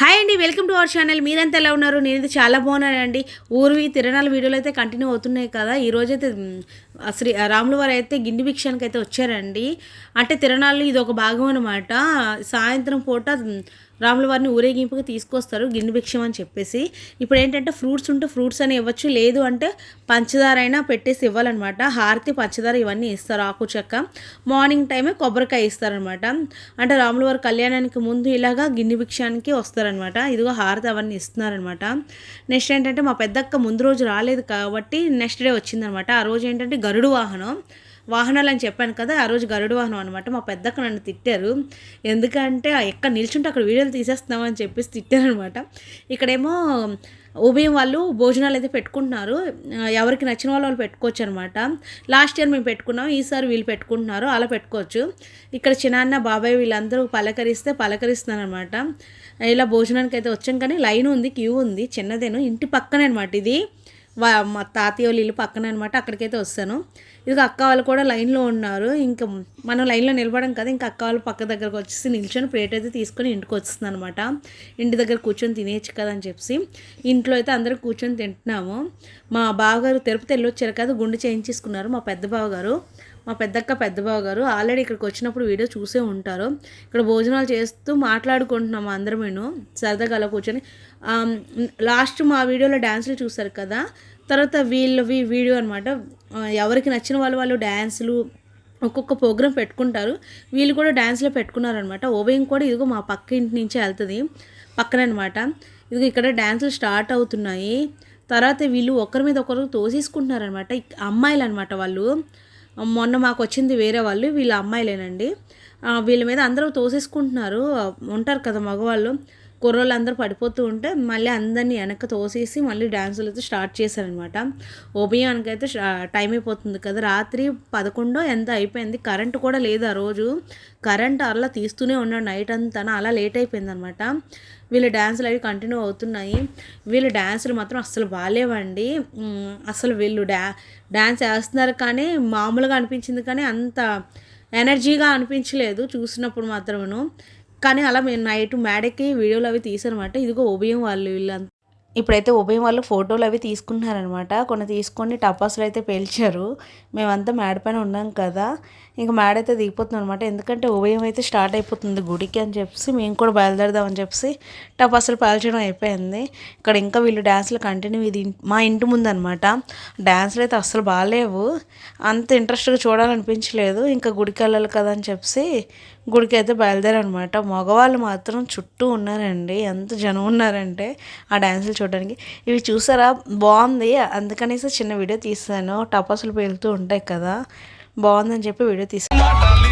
Hi అండి welcome to our channel మీరంతా ఎలా ఉన్నారు? నేను చాలా బాగున్నానండి. ఊరివి తిరణాల వీడియోలు అయితే కంటిన్యూ అవుతున్నాయి కదా. ఈరోజైతే శ్రీ రాములు వారు అయితే గిన్నె భిక్షానికి అయితే వచ్చారండి. అంటే తిరణాలు ఇది ఒక భాగం అనమాట సాయంత్రం పూట రాముల వారిని ఊరేగింపుగా తీసుకొస్తారు గిన్నె భిక్షం అని చెప్పేసి. ఇప్పుడు ఏంటంటే ఫ్రూట్స్ ఉంటే ఫ్రూట్స్ అని ఇవ్వచ్చు లేదు అంటే పంచదార అయినా పెట్టేసి ఇవ్వాలన్నమాట. హారతి పంచదార ఇవన్నీ ఇస్తారు ఆకు చెక్క. మార్నింగ్ టైమే కొబ్బరికాయ ఇస్తారనమాట అంటే రాముల వారి కళ్యాణానికి ముందు ఇలాగా గిన్నె భిక్షానికి వస్తారనమాట ఇదిగో హారతి అవన్నీ ఇస్తున్నారనమాట నెక్స్ట్ ఏంటంటే మా పెద్దక్క ముందు రోజు రాలేదు కాబట్టి నెక్స్ట్ డే వచ్చిందనమాట ఆ రోజు ఏంటంటే గరుడు వాహనం వాహనాలు అని చెప్పాను కదా ఆ రోజు గరుడు వాహనం అనమాట మా పెద్దక్క నన్ను తిట్టారు. ఎందుకంటే ఎక్కడ నిల్చుంటే అక్కడ వీడియోలు తీసేస్తున్నామని చెప్పేసి తిట్టారనమాట ఇక్కడేమో ఉభయం వాళ్ళు భోజనాలు అయితే పెట్టుకుంటున్నారు. ఎవరికి నచ్చిన వాళ్ళు వాళ్ళు పెట్టుకోవచ్చు అనమాట లాస్ట్ ఇయర్ మేము పెట్టుకున్నాం ఈసారి వీళ్ళు పెట్టుకుంటున్నారు అలా పెట్టుకోవచ్చు. ఇక్కడ చిన్నాన్న బాబాయ్ వీళ్ళందరూ పలకరిస్తే పలకరిస్తున్నారనమాట ఇలా భోజనానికి అయితే వచ్చాం కానీ లైన్ ఉంది క్యూ ఉంది చిన్నదేను ఇంటి పక్కనే అనమాట ఇది. మా తాతయ్య వాళ్ళ ఇల్లు పక్కన అనమాట అక్కడికైతే వస్తాను. ఇదిగో అక్క వాళ్ళు కూడా లైన్లో ఉన్నారు. ఇంకా మనం లైన్లో నిలబడం కదా ఇంకా అక్క వాళ్ళు పక్క దగ్గరకు వచ్చేసి నిల్చొని ప్లేట్ అయితే తీసుకొని ఇంటికి వస్తుంది అనమాట ఇంటి దగ్గర కూర్చొని తినేయచ్చు కదా అని చెప్పి ఇంట్లో అయితే అందరూ కూర్చొని తింటున్నాము. మా బావగారు తిరుపతి వెళ్ళి వచ్చారు కదా గుండె చేయించేసుకున్నారు మా పెద్ద బావగారు. మా పెద్దక్క పెద్ద గారు ఆల్రెడీ ఇక్కడికి వచ్చినప్పుడు వీడియో చూసే ఉంటారు. ఇక్కడ భోజనాలు చేస్తూ మాట్లాడుకుంటున్నాము అందరమేను. సరదాగా అలా కూర్చొని. లాస్ట్ మా వీడియోలో డ్యాన్సులు చూసారు కదా? తర్వాత వీళ్ళవి వీడియో అనమాట ఎవరికి నచ్చిన వాళ్ళు వాళ్ళు డ్యాన్సులు ఒక్కొక్క ప్రోగ్రామ్ పెట్టుకుంటారు. వీళ్ళు కూడా డ్యాన్స్లో పెట్టుకున్నారనమాట ఓబయం కూడా ఇదిగో మా పక్క ఇంటి నుంచే వెళ్తుంది. పక్కన అనమాట ఇదిగో ఇక్కడ డ్యాన్సులు స్టార్ట్ అవుతున్నాయి. తర్వాత వీళ్ళు ఒకరి మీద ఒకరు తోసేసుకుంటున్నారనమాట అమ్మాయిలు అనమాట వాళ్ళు. మొన్న మాకు వచ్చింది వేరే వాళ్ళు వీళ్ళ అమ్మాయిలేనండి. వీళ్ళ మీద అందరూ తోసేసుకుంటున్నారు. ఉంటారు కదా మగవాళ్ళు. కుర్రోళ్ళు అందరూ పడిపోతూ ఉంటే మళ్ళీ అందరినీ వెనక్కి తోసేసి మళ్ళీ డ్యాన్సులు అయితే స్టార్ట్ చేశారనమాట. ఓబియానికి అయితే టైం అయిపోతుంది కదా. రాత్రి పదకొండో ఎంత అయిపోయింది? కరెంట్ కూడా లేదు ఆ రోజు. కరెంట్ అలా తీస్తూనే ఉన్నాడు నైట్ అంతా. అలా లేట్ అయిపోయింది అనమాట వీళ్ళ డ్యాన్సులు అవి కంటిన్యూ అవుతున్నాయి. వీళ్ళ డ్యాన్సులు మాత్రం అస్సలు బాగాలేవండి. అసలు వీళ్ళు డ్యా డ్యాన్స్ వేస్తున్నారు కానీ మామూలుగా అనిపించింది కానీ అంత ఎనర్జీగా అనిపించలేదు చూసినప్పుడు మాత్రమును. కానీ అలా మేము నైట్ మేడకి వీడియోలు అవి తీసారనమాట ఇదిగో ఉభయం వాళ్ళు వీళ్ళంతా. ఇప్పుడైతే ఉభయం వాళ్ళు ఫోటోలు అవి తీసుకుంటున్నారనమాట కొన్ని తీసుకొని టపాసులు అయితే పేల్చారు. మేమంతా మేడ పైన ఉన్నాం కదా. ఇంకా మేడ అయితే దిగిపోతుంది అనమాట ఎందుకంటే ఉభయం అయితే స్టార్ట్ అయిపోతుంది గుడికి అని చెప్పేసి మేము కూడా బయలుదేరదామని చెప్పేసి టపాసులు పేల్చడం అయిపోయింది. ఇక్కడ ఇంకా వీళ్ళు డ్యాన్సులు కంటిన్యూ ఇది మా ఇంటి ముందు అనమాట డ్యాన్సులు అయితే అస్సలు బాగాలేవు. అంత ఇంట్రెస్ట్గా చూడాలనిపించలేదు. ఇంకా గుడికి వెళ్ళాలి కదా అని చెప్పేసి గుడికి అయితే బయలుదేరనమాట మగవాళ్ళు మాత్రం చుట్టూ ఉన్నారండి. ఎంత జనం ఉన్నారంటే ఆ డ్యాన్సులు చూడడానికి. ఇవి చూసారా? బాగుంది. అందుకనేసి చిన్న వీడియో తీసాను. టపాసులు పేలుతూ ఉంటాయి కదా. బాగుందని చెప్పి వీడియో తీసాను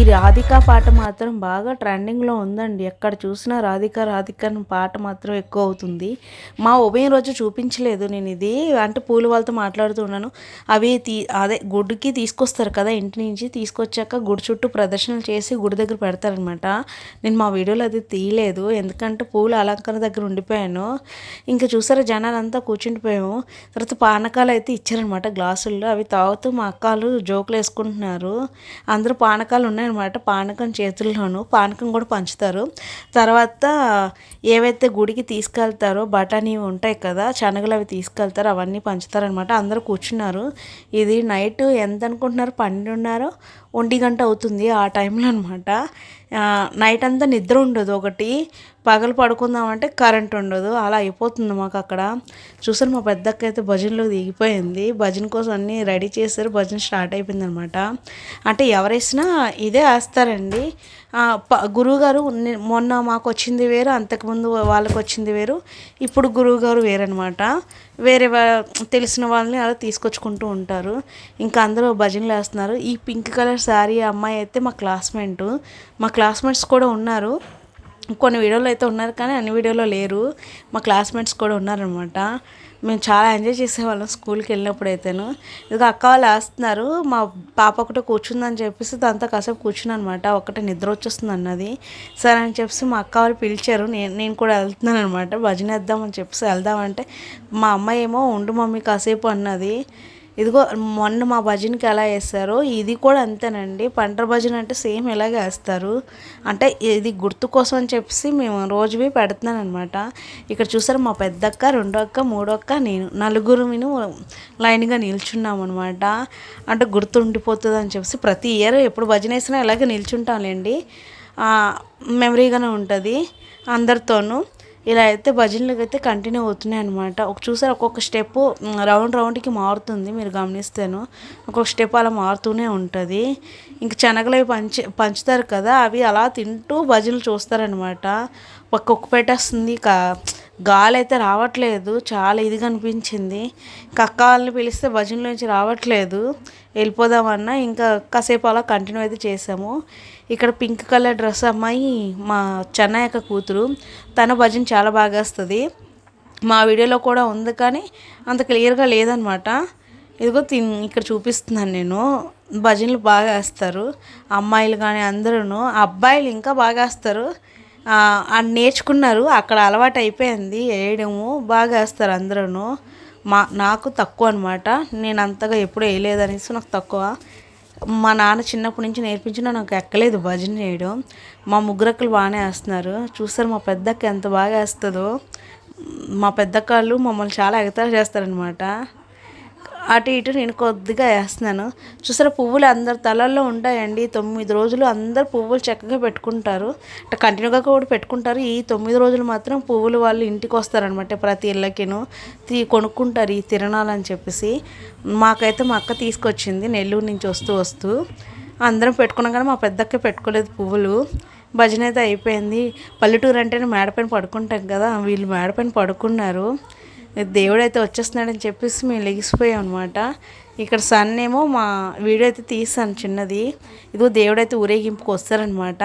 ఈ రాధిక పాట మాత్రం బాగా ట్రెండింగ్లో ఉందండి. ఎక్కడ చూసినా రాధిక రాధిక పాట మాత్రం ఎక్కువ అవుతుంది. మా ఉభయం రోజు చూపించలేదు. నేను ఇది అంటే పూల వాళ్ళతో మాట్లాడుతూ ఉన్నాను. అవి తీ అదే గుడికి తీసుకొస్తారు కదా ఇంటి నుంచి. తీసుకొచ్చాక గుడి చుట్టూ ప్రదర్శనలు చేసి గుడి దగ్గర పెడతారనమాట నేను మా వీడియోలో అది తీయలేదు. ఎందుకంటే పూల అలంకరణ దగ్గర ఉండిపోయాను. ఇంకా చూసారా జనాలంతా కూర్చుండిపోయాము. తర్వాత పానకాలు అయితే ఇచ్చారనమాట గ్లాసుల్లో. అవి తాగుతూ మా అక్కలు జోకులు వేసుకుంటున్నారు. అందరూ పానకాలు ఉన్నాయి అనమాట పానకం చేతుల్లోనూ పానకం కూడా పంచుతారు. తర్వాత ఏవైతే గుడికి తీసుకెళ్తారో బఠానీ ఉంటాయి కదా శనగలు అవి తీసుకెళ్తారో అవన్నీ పంచుతారనమాట అందరూ కూర్చున్నారు. ఇది నైట్ ఎంత అనుకుంటున్నారు? పన్నెండున్నర? ఒంటి గంట అవుతుంది ఆ టైంలో అనమాట నైట్ అంతా నిద్ర ఉండదు ఒకటి. పగలు పడుకుందామంటే కరెంట్ ఉండదు. అలా అయిపోతుంది మాకు అక్కడ. చూసారు మా పెద్దక్క అయితే భజనలో దిగిపోయింది. భజన కోసం అన్నీ రెడీ చేశారు. భజన స్టార్ట్ అయిపోయింది అనమాట అంటే ఎవరేసినా ఇదే వేస్తారండి. ప- గురువుగారు మొన్న మాకు వచ్చింది వేరు అంతకుముందు వాళ్ళకి వచ్చింది వేరు. ఇప్పుడు గురువుగారు వేరనమాట వేరే వా- తెలిసిన వాళ్ళని అలా తీసుకొచ్చుకుంటూ ఉంటారు. ఇంకా అందరూ భజనలు వేస్తున్నారు. ఈ పింక్ కలర్ శారీ అమ్మాయి అయితే మా క్లాస్మేట్. మా క్లాస్మేట్స్ కూడా ఉన్నారు. కొన్ని వీడియోలో అయితే ఉన్నారు కానీ అన్ని వీడియోలో లేరు. మా క్లాస్మేట్స్ కూడా ఉన్నారనమాట మేము చాలా ఎంజాయ్ చేసేవాళ్ళం స్కూల్కి వెళ్ళినప్పుడు అయితేను ఇదిగో అక్క వాళ్ళు వేస్తున్నారు మా పాప ఒకటే కూర్చుందని చెప్పేసి దాంతో కాసేపు కూర్చుని అనమాట ఒకటే నిద్ర వచ్చేస్తుంది అన్నది సరే అని చెప్పేసి మా అక్క వాళ్ళు పిలిచారు. నేను నేను కూడా వెళ్తున్నాను అనమాట భజన వేద్దామని చెప్పేసి వెళ్దామంటే మా అమ్మాయి ఏమో ఉండు మమ్మీ కాసేపు అన్నది. ఇదిగో మొన్న మా భజనకి ఎలా వేస్తారో ఇది కూడా అంతేనండి. పంట భజన అంటే సేమ్ ఇలాగే వేస్తారు. అంటే ఇది గుర్తు కోసం అని చెప్పేసి మేము రోజువి పెడుతున్నాను అనమాట ఇక్కడ చూసారు మా పెద్దక్క రెండో అక్క మూడో అక్క నేను నలుగురు మేము లైన్గా నిల్చున్నాం అనమాట అంటే గుర్తుండిపోతుంది అని చెప్పేసి ప్రతి ఇయర్ ఎప్పుడు భజన వేసినా ఇలాగే నిల్చుంటాంలేండి. మెమరీగానే ఉంటుంది. అందరితోనూ ఇలా అయితే భజనలకు అయితే కంటిన్యూ అవుతున్నాయి అనమాట ఒక చూసారు ఒక్కొక్క స్టెప్ రౌండ్ రౌండ్కి మారుతుంది. మీరు గమనిస్తేను ఒక్కొక్క స్టెప్ అలా మారుతూనే ఉంటుంది. ఇంక శనగలు అవి పంచి పంచుతారు కదా అవి అలా తింటూ భజనలు చూస్తారనమాట ఒక్కొక్క పెట్టేస్తుంది కా గాలి అయితే రావట్లేదు చాలా ఇదిగా అనిపించింది. కక్క వాళ్ళని పిలిస్తే భజనలోంచి రావట్లేదు. వెళ్ళిపోదామన్నా ఇంకా కాసేపు అలా కంటిన్యూ అయితే చేసాము ఇక్కడ పింక్ కలర్ డ్రెస్ అమ్మాయి మా చెన్నై యొక్క కూతురు తన భజన చాలా బాగా వస్తుంది. మా వీడియోలో కూడా ఉంది కానీ అంత క్లియర్గా లేదనమాట. ఇదిగో తిన్ ఇక్కడ చూపిస్తున్నాను నేను. భజనలు బాగా వేస్తారు. అమ్మాయిలు కానీ అందరూ అబ్బాయిలు ఇంకా బాగా వేస్తారు. నేర్చుకున్నారు. అక్కడ అలవాటు అయిపోయింది. వేయడము బాగా వేస్తారు అందరూ మా నాకు తక్కువ అనమాట నేను అంతగా ఎప్పుడు వేయలేదు అనేసి నాకు తక్కువ. మా నాన్న చిన్నప్పటి నుంచి నేర్పించిన నాకు ఎక్కలేదు భజన చేయడం మా ముగ్గురక్కలు బాగానే వేస్తున్నారు. చూస్తారు మా పెద్దక్క ఎంత బాగా వేస్తుందో. మా పెద్దక్కళ్ళు మమ్మల్ని చాలా ఎగతాళి చేస్తారనమాట అటు ఇటు నేను కొద్దిగా వేస్తున్నాను. చూసారా పువ్వులు అందరు తలల్లో ఉంటాయండి. తొమ్మిది రోజులు అందరు పువ్వులు చక్కగా పెట్టుకుంటారు. అంటే కంటిన్యూగా కూడా పెట్టుకుంటారు. ఈ తొమ్మిది రోజులు మాత్రం పువ్వులు వాళ్ళు ఇంటికి వస్తారనమాట ప్రతి ఇళ్ళకిను. తీ కొనుక్కుంటారు ఈ తిరణాలని చెప్పేసి. మాకైతే మా అక్క తీసుకొచ్చింది నెల్లూరు నుంచి వస్తూ వస్తూ. అందరం పెట్టుకున్నాం కానీ మా పెద్దక్క పెట్టుకోలేదు పువ్వులు. భజన అయితే అయిపోయింది. పల్లెటూరు అంటేనే మేడపైన పడుకుంటాం కదా. వీళ్ళు మేడపైన పడుకున్నారు. దేవుడు అయితే వచ్చేస్తున్నాడని చెప్పేసి మేము లెగిసిపోయాం అనమాట ఇక్కడ సన్ ఏమో మా వీడియో అయితే తీసాను చిన్నది. ఇదిగో దేవుడు అయితే ఊరేగింపుకు వస్తారనమాట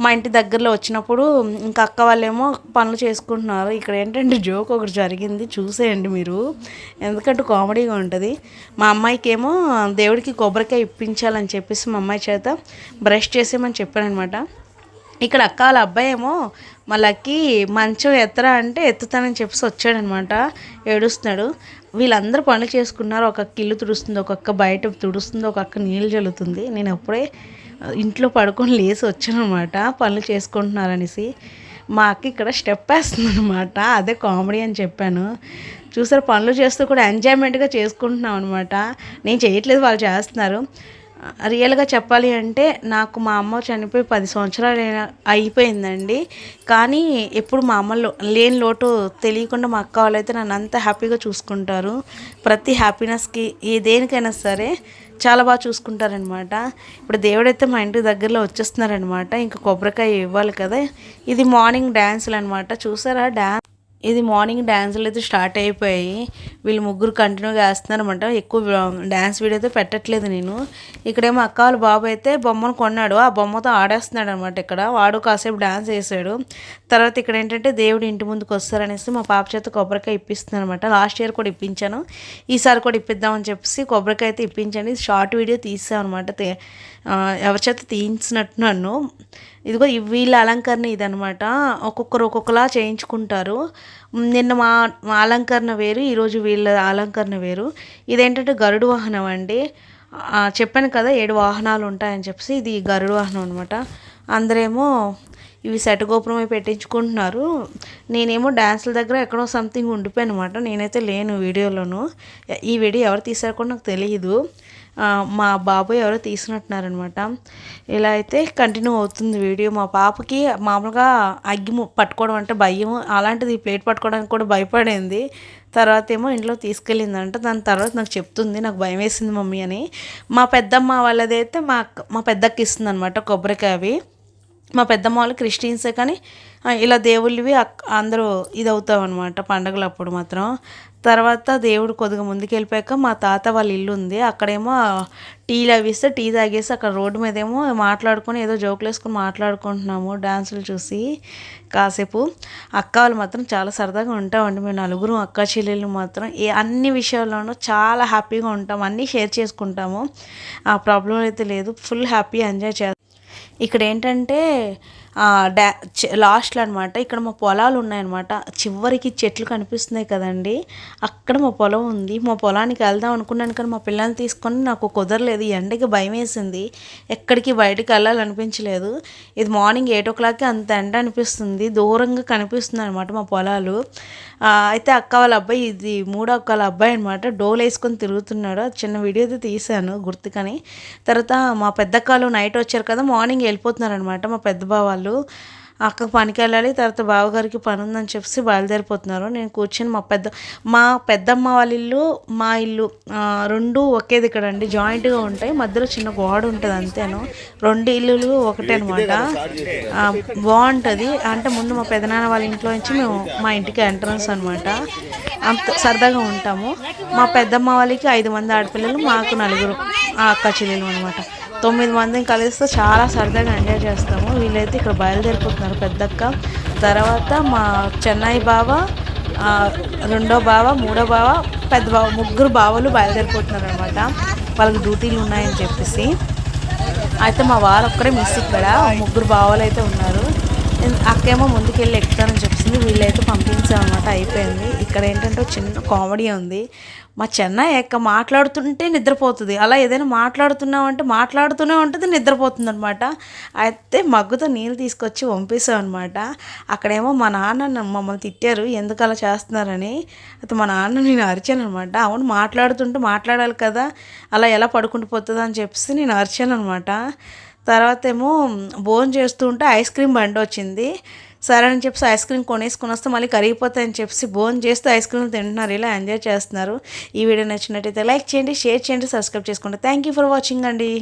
మా ఇంటి దగ్గరలో వచ్చినప్పుడు ఇంకా అక్క వాళ్ళేమో పనులు చేసుకుంటున్నారు. ఇక్కడ ఏంటంటే జోక్ ఒకటి జరిగింది చూసేయండి మీరు. ఎందుకంటే కామెడీగా ఉంటుంది. మా అమ్మాయికి ఏమో దేవుడికి కొబ్బరికాయ ఇప్పించాలని చెప్పేసి మా అమ్మాయి చేత బ్రష్ చేసేయమని చెప్పాను అనమాట ఇక్కడ అక్క వాళ్ళ అబ్బాయి ఏమో మళ్ళీ మంచం ఎత్తరా అంటే ఎత్తుతానని చెప్పేసి వచ్చాడనమాట. ఏడుస్తున్నాడు. వీళ్ళందరూ పనులు చేసుకున్నారు. ఒక ఇల్లు తుడుస్తుంది ఒక్కొక్క బయట తుడుస్తుంది ఒక్కొక్క నీళ్ళు చల్లుతుంది నేను అప్పుడే ఇంట్లో పడుకొని లేచి వచ్చానమాట పనులు చేసుకుంటున్నారనేసి మా అక్క ఇక్కడ స్టెప్ వేస్తుంది అనమాట అదే కామెడీ అని చెప్పాను. చూసారు పనులు చేస్తూ కూడా ఎంజాయ్మెంట్గా చేసుకుంటున్నాం అనమాట నేను చేయట్లేదు వాళ్ళు చేస్తున్నారు. రియల్గా చెప్పాలి అంటే నాకు మా అమ్మ చనిపోయి పది సంవత్సరాలు అయిపోయిందండి. కానీ ఎప్పుడు మా అమ్మలో లేని లోటు తెలియకుండా మా అక్క వాళ్ళైతే నన్ను అంత హ్యాపీగా చూసుకుంటారు. ప్రతి హ్యాపీనెస్కి ఏ దేనికైనా సరే చాలా బాగా చూసుకుంటారనమాట ఇప్పుడు దేవుడైతే మా ఇంటి దగ్గరలో వచ్చేస్తున్నారనమాట ఇంకా కొబ్బరికాయ ఇవ్వాలి కదా. ఇది మార్నింగ్ డ్యాన్సులు అనమాట చూసారా? డ్యాన్స్ ఇది మార్నింగ్ డ్యాన్సులు అయితే స్టార్ట్ అయిపోయాయి. వీళ్ళు ముగ్గురు కంటిన్యూగా వేస్తున్నారనమాట ఎక్కువ డ్యాన్స్ వీడియో అయితే పెట్టట్లేదు నేను. ఇక్కడేమో అక్క వాళ్ళ బాబు అయితే బొమ్మను కొన్నాడు. ఆ బొమ్మతో ఆడేస్తున్నాడు అనమాట ఇక్కడ. వాడు కాసేపు డ్యాన్స్ వేసాడు తర్వాత ఇక్కడ ఏంటంటే దేవుడు ఇంటి ముందుకు వస్తారనేసి మా పాప చేత కొబ్బరికాయ ఇప్పిస్తున్నాను అనమాట లాస్ట్ ఇయర్ కూడా ఇప్పించాను. ఈసారి కూడా ఇప్పిద్దామని చెప్పేసి కొబ్బరికాయ అయితే ఇప్పించండి. షార్ట్ వీడియో తీసాం అనమాట ఎవరి చేత తీయించినట్టు నన్ను. ఇదిగో వీళ్ళ అలంకరణ ఇదనమాట ఒక్కొక్కరు ఒక్కొక్కలా చేయించుకుంటారు. నిన్న మా మా అలంకరణ వేరు ఈరోజు వీళ్ళ అలంకరణ వేరు. ఇదేంటంటే గరుడు వాహనం అండి. చెప్పాను కదా ఏడు వాహనాలు ఉంటాయని చెప్పేసి ఇది గరుడు వాహనం అనమాట అందరేమో ఇవి శటగోపురమై పెట్టించుకుంటున్నారు. నేనేమో డ్యాన్సుల దగ్గర ఎక్కడో సంథింగ్ ఉండిపోయాను అనమాట నేనైతే లేను వీడియోలోను. ఈ వీడియో ఎవరు తీసారో కూడా నాకు తెలియదు మా బాబు ఎవరో తీసినట్టున్నారనమాట ఇలా అయితే కంటిన్యూ అవుతుంది వీడియో. మా పాపకి మామూలుగా అగ్గి పట్టుకోవడం అంటే భయం అలాంటిది ప్లేట్ పట్టుకోవడానికి కూడా భయపడింది. తర్వాత ఏమో ఇంట్లో తీసుకెళ్ళిందంట. దాని తర్వాత నాకు చెప్తుంది. నాకు భయం వేసింది మమ్మీ అని. మా పెద్దమ్మ వాళ్ళదైతే మా మా పెద్దకి ఇస్తుంది అనమాట కొబ్బరికాయ అవి. మా పెద్దమ్మ వాళ్ళు క్రిస్టియన్సే కానీ ఇలా దేవుళ్ళవి అందరూ ఇది అవుతాం అనమాట పండగలు అప్పుడు మాత్రం. తర్వాత దేవుడు కొద్దిగా ముందుకెళ్ళిపోయాక మా తాత వాళ్ళ ఇల్లు ఉంది. అక్కడేమో టీలు అవి ఇస్తే టీ తాగేసి అక్కడ రోడ్డు మీద ఏమో మాట్లాడుకొని ఏదో జోకులు వేసుకొని మాట్లాడుకుంటున్నాము డాన్సులు చూసి కాసేపు. అక్క వాళ్ళు మాత్రం చాలా సరదాగా ఉంటామండి. మేము నలుగురు అక్క చెల్లెళ్ళు మాత్రం ఏ అన్ని విషయాల్లోనూ చాలా హ్యాపీగా ఉంటాం. అన్నీ షేర్ చేసుకుంటాము. ఆ ప్రాబ్లం అయితే లేదు. ఫుల్ హ్యాపీ ఎంజాయ్ చేస్తాం ఇక్కడ ఏంటంటే డా లాస్ట్లో అనమాట ఇక్కడ మా పొలాలు ఉన్నాయన్నమాట. చివరికి చెట్లు కనిపిస్తున్నాయి కదండి. అక్కడ మా పొలం ఉంది. మా పొలానికి వెళ్దాం అనుకున్నాను కానీ మా పిల్లల్ని తీసుకొని నాకు కుదరలేదు. ఎండకి భయం వేసింది. ఎక్కడికి బయటకు వెళ్ళాలనిపించలేదు. ఇది మార్నింగ్ ఎయిట్ ఓ క్లాక్కి అంత ఎండ అనిపిస్తుంది. దూరంగా కనిపిస్తుంది అనమాట మా పొలాలు. అయితే అక్క వాళ్ళ అబ్బాయి ఇది మూడో అక్క వాళ్ళ అబ్బాయి అనమాట డోల్ వేసుకొని తిరుగుతున్నాడు. చిన్న వీడియో అయితే తీశాను గుర్తుకని. తర్వాత మా పెద్దక్కలు నైట్ వచ్చారు కదా మార్నింగ్ వెళ్ళిపోతున్నారు అనమాట మా పెద్ద బావాలు వాళ్ళు అక్కకు పనికి వెళ్ళాలి తర్వాత బావగారికి పని ఉందని చెప్పేసి బయలుదేరిపోతున్నారు. నేను కూర్చొని మా పెద్ద మా పెద్దమ్మ వాళ్ళ ఇల్లు మా ఇల్లు రెండు ఒకే దగ్గర అండి జాయింట్గా ఉంటాయి. మధ్యలో చిన్న గోడ ఉంటుంది అంతేను. రెండు ఇల్లులు ఒకటే అనమాట బాగుంటుంది అంటే ముందు మా పెదనాన్న వాళ్ళ ఇంట్లో నుంచి మేము మా ఇంటికి ఎంట్రన్స్ అనమాట అంత సరదాగా ఉంటాము. మా పెద్దమ్మ వాళ్ళకి ఐదు మంది ఆడపిల్లలు మాకు నలుగురు అక్క చెల్లెలు అనమాట తొమ్మిది మందిని కలిస్తే చాలా సరదాగా ఎంజాయ్ చేస్తాము. వీళ్ళైతే ఇక్కడ బయలుదేరిపోతున్నారు పెద్దక్క. తర్వాత మా చెన్నై బావ రెండో బావ మూడో బావ పెద్ద బావ ముగ్గురు బావలు బయలుదేరిపోతున్నారు అనమాట వాళ్ళకి డ్యూటీలు ఉన్నాయని చెప్పేసి. అయితే మా వారు ఒక్కరే మిస్ ఇక్కడ. ముగ్గురు బావలు అయితే ఉన్నారు. నేను అక్కేమో ముందుకెళ్ళి ఎక్కుతానని చెప్పింది వీళ్ళైతే పంపించామన్నమాట అయిపోయింది. ఇక్కడ ఏంటంటే ఒక చిన్న కామెడీ ఉంది. మా చెన్నై ఎక్క మాట్లాడుతుంటే నిద్రపోతుంది. అలా ఏదైనా మాట్లాడుతున్నామంటే మాట్లాడుతూనే ఉంటుంది నిద్రపోతుంది అనమాట అయితే మగ్గుతో నీళ్ళు తీసుకొచ్చి పంపిస్తాం అనమాట అక్కడేమో మా నాన్న మమ్మల్ని తిట్టారు ఎందుకు అలా చేస్తున్నారని. అయితే మా నాన్న నేను అరిచాను అనమాట అవును మాట్లాడుతుంటే మాట్లాడాలి కదా అలా ఎలా పడుకుంటూ పోతుంది అని చెప్పేసి నేను అరిచాను అనమాట తర్వాత ఏమో భోజనం చేస్తూ ఉంటే ఐస్ క్రీమ్ బండి వచ్చింది సరే అని చెప్పి ఐస్ క్రీమ్ కొనేసుకుని వస్తే మళ్ళీ కరిగిపోతాయని చెప్పి బోన్ చేస్తూ ఐస్ క్రీమ్ తింటున్నారు. ఇలా ఎంజాయ్ చేస్తున్నారు. ఈ వీడియో నచ్చినట్టయితే లైక్ చేయండి షేర్ చేయండి సబ్స్క్రైబ్ చేసుకోండి. థ్యాంక్ యూ ఫర్ వాచింగ్ అండి.